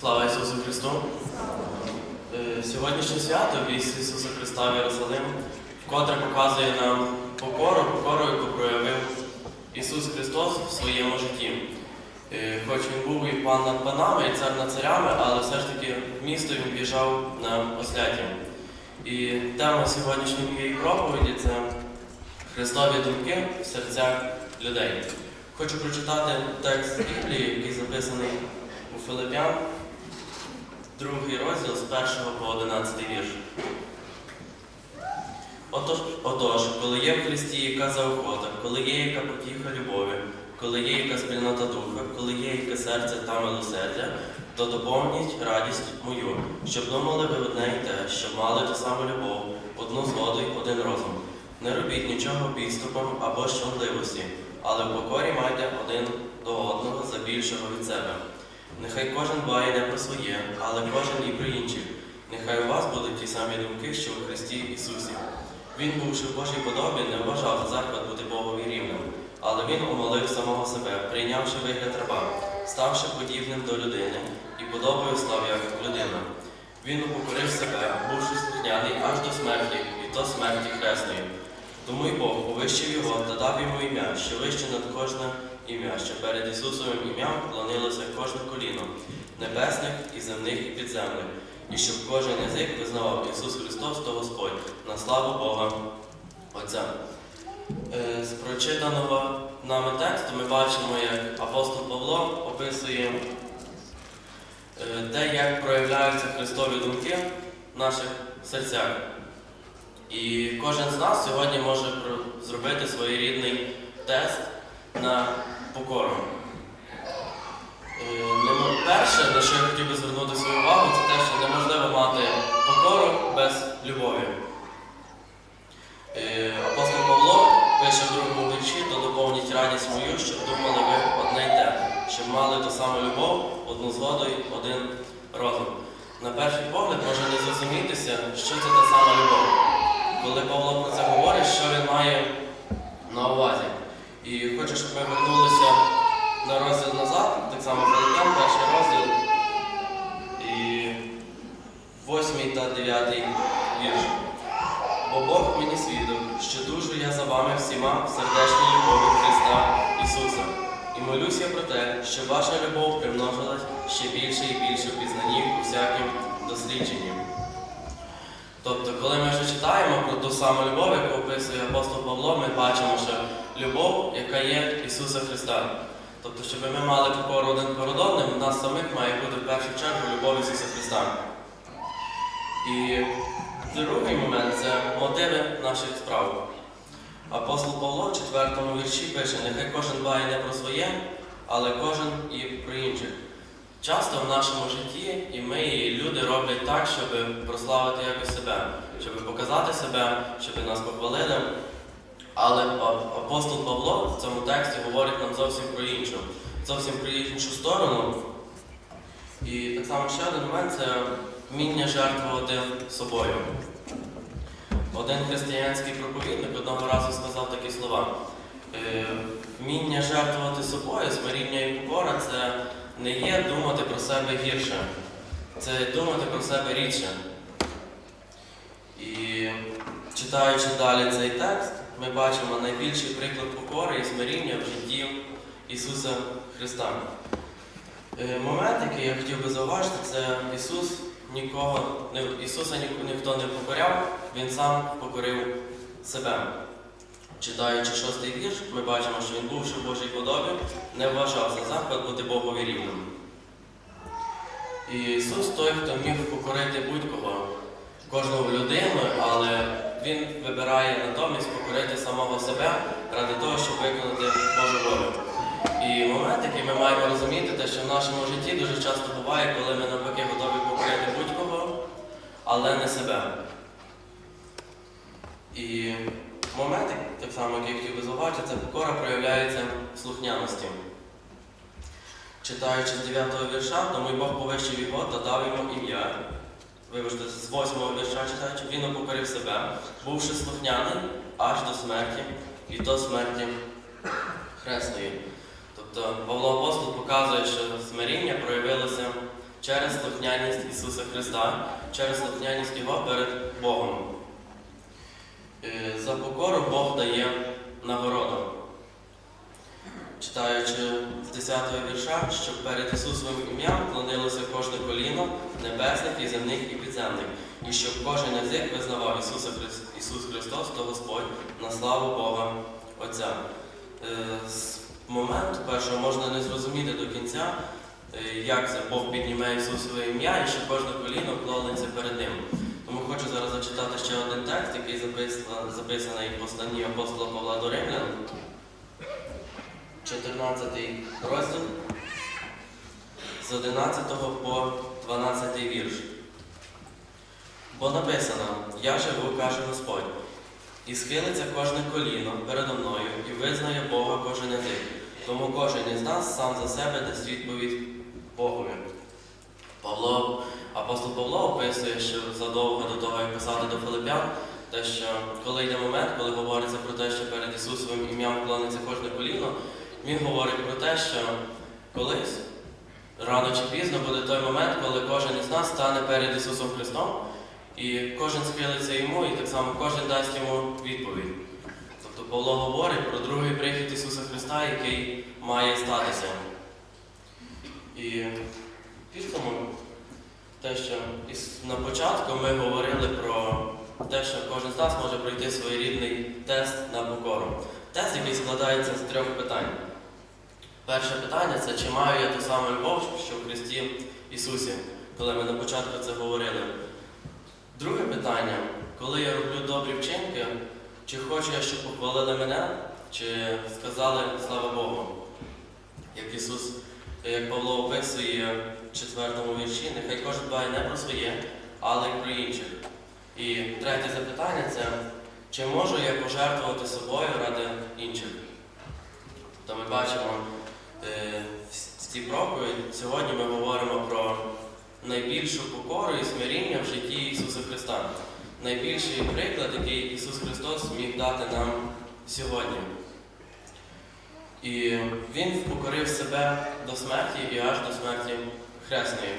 Слава Ісусу Христу! Е, Сьогоднішнє свято вість Ісуса Христа в Єрусалим вкотре показує нам покору, покору, яку проявив Ісус Христос в своєму житті. Е, Хоч він був і пан над панами, і цар над царями, але все ж таки в місто він біжав на осляті. І тема сьогоднішньої проповіді це Христові думки в серцях людей. Хочу прочитати текст Біблії, який записаний у Филип'ян, другий розділ з 1 по 11 вірш. Отож, отож, коли є в Христі яка заохота, коли є яка потіха любові, коли є яка спільнота духа, коли є яке серце та милосердя, то доповніть радість мою, щоб думали ви одне й те, щоб мали ту саму любов, одну згоду й один розум. Не робіть нічого підступом або щонливості, але в покорі майте один до одного за більшого від себе. Нехай кожен дбає не про своє, але кожен і про інших. Нехай у вас будуть ті самі думки, що у Христі Ісусі. Він, бувши в Божій подобі, не вважав за захват бути Богові рівним, але він умолив самого себе, прийнявши вигляд раба, ставши подібним до людини і подобою став як людина. Він упокорив себе, бувши слухняний аж до смерті, і то смерті хресної. Тому й Бог повищив його та дав йому ім'я, що вище над кожне ім'я, що перед Ісусовим ім'ям клонилося кожне коліно, небесних і земних і підземних, і щоб кожен язик визнавав Ісус Христос то Господь на славу Бога Отця. Е, З прочитаного нами тексту ми бачимо, як апостол Павло описує е, те, як проявляються Христові думки в наших серцях. І кожен з нас сьогодні може зробити своєрідний тест на покору. Е, Перше, на що я хотів би звернути свою увагу, це те, що неможливо мати покору без любові. Е, Апостол Павло пише в другому вірші, то доповніть радість мою, щоб думали ви одне й те, щоб мали ту саму любов, одну згоду й один розум. На перший погляд може не зрозумітися, що це та сама любов. Коли Павло про це говорить, що він має на увазі. І хочу, щоб ми вернулися на розділ назад, так само Филиппян, перший розділ. І восьмий та дев'ятий вірш. Бо Бог мені свідок, що душу я за вами всіма в сердечній любові Христа Ісуса. І молюся про те, щоб ваша любов примножилась ще більше і більше в пізнанні у всяким дослідженні. Тобто, коли ми вже читаємо про ту саму любов, яку описує апостол Павло, ми бачимо, що любов, яка є Ісуса Христа. Тобто, щоб ми мали покору один перед одним, у нас самих має бути в першу чергу любов Ісуса Христа. І другий момент це мотиви наших справ. Апостол Павло в четвертому вірші пише, нехай кожен дбає не про своє, але кожен і про інших. Часто в нашому житті і ми, і люди роблять так, щоб прославити якось себе, щоб показати себе, щоб нас похвалили. Але апостол Павло в цьому тексті говорить нам зовсім про іншу, зовсім про іншу сторону. І так само ще один момент це вміння жертвувати собою. Один християнський проповідник одного разу сказав такі слова. Е, Вміння жертвувати собою, смиріння і покора це не є думати про себе гірше, це думати про себе рідше. І читаючи далі цей текст, ми бачимо найбільший приклад покори і смиріння в житті Ісуса Христа. Е, Момент, який я хотів би зауважити, це Ісус нікого, Ісуса ніхто не покоряв, Він сам покорив себе. Читаючи шостий вірш, ми бачимо, що він бувши в Божій подобі, не вважав за захват бути Богові рівним. І Ісус той, хто міг покорити будь-кого, кожну людину, але Він вибирає натомість покорити самого себе ради того, щоб виконати Божу волю. І момент, який ми маємо розуміти, те, що в нашому житті дуже часто буває, коли ми навпаки готові покорити будь-кого, але не себе. І момент, так само, який я хотів би зауважити, це покора проявляється в слухняності. Читаючи з 9 вірша, тому й Бог повищив його та дав йому ім'я. Вибачте, з 8 вірша читаючи, він упокорив себе, бувши слухняний аж до смерті, і до смерті хресної. Тобто Павло Апостол показує, що смиріння проявилося через слухняність Ісуса Христа, через слухняність Його перед Богом. Е, За покору Бог дає нагороду. Читаючи з 10-го вірша, щоб перед Ісусовим ім'ям клонилося кожне коліно небесних і земних і підземних, і щоб кожен язик визнавав Ісуса Хрис- Ісус Христос то Господь на славу Бога Отця. Е, З моменту першого можна не зрозуміти до кінця, е, як це Бог підніме Ісусове ім'я і що кожне коліно клониться перед Ним. Тому хочу зараз зачитати ще один текст, який записаний в посланні апостола Павла до Римлян, 14 розділ з 11 по 12 вірш. Бо написано, я живу, каже Господь, і схилиться кожне коліно передо мною, і визнає Бога кожен язик. Тому кожен із нас сам за себе дасть відповідь Богові. Павло, апостол Павло описує, що задовго до того, як писати до Филипян, те, що коли йде момент, коли говориться про те, що перед Ісусовим ім'ям клониться кожне коліно, він говорить про те, що колись, рано чи пізно, буде той момент, коли кожен із нас стане перед Ісусом Христом, і кожен схилиться йому, і так само кожен дасть йому відповідь. Тобто Павло говорить про другий прихід Ісуса Христа, який має статися. І підсумок, те, що на початку ми говорили про те, що кожен з нас може пройти своєрідний тест на покору. Тест, який складається з трьох питань. Перше питання це чи маю я ту саму любов, що в Христі Ісусі, коли ми на початку це говорили. Друге питання, коли я роблю добрі вчинки, чи хочу я, щоб похвалили мене, чи сказали слава Богу. Як Ісус, як Павло описує в четвертому вірші, нехай кожен дбає не про своє, але й про інших. І третє запитання це, чи можу я пожертвувати собою ради інших? То ми бачимо в цій проповіді, сьогодні ми говоримо про найбільшу покору і смиріння в житті Ісуса Христа. Найбільший приклад, який Ісус Христос міг дати нам сьогодні. І Він покорив себе до смерті і аж до смерті хресної.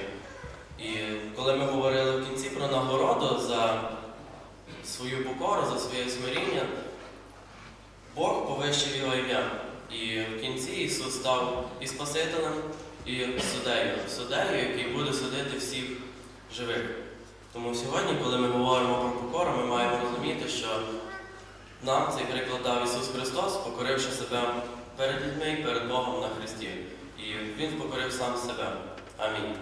І коли ми говорили в кінці про нагороду за свою покору, за своє смиріння, Бог повищив його ім'я. І в кінці Ісус став і Спасителем, і суддею, суддею, який буде судити всіх живих. Тому сьогодні, коли ми говоримо про покору, ми маємо розуміти, що нам цей приклад дав Ісус Христос, покоривши себе перед людьми і перед Богом на Христі. І Він покорив сам себе. Амінь.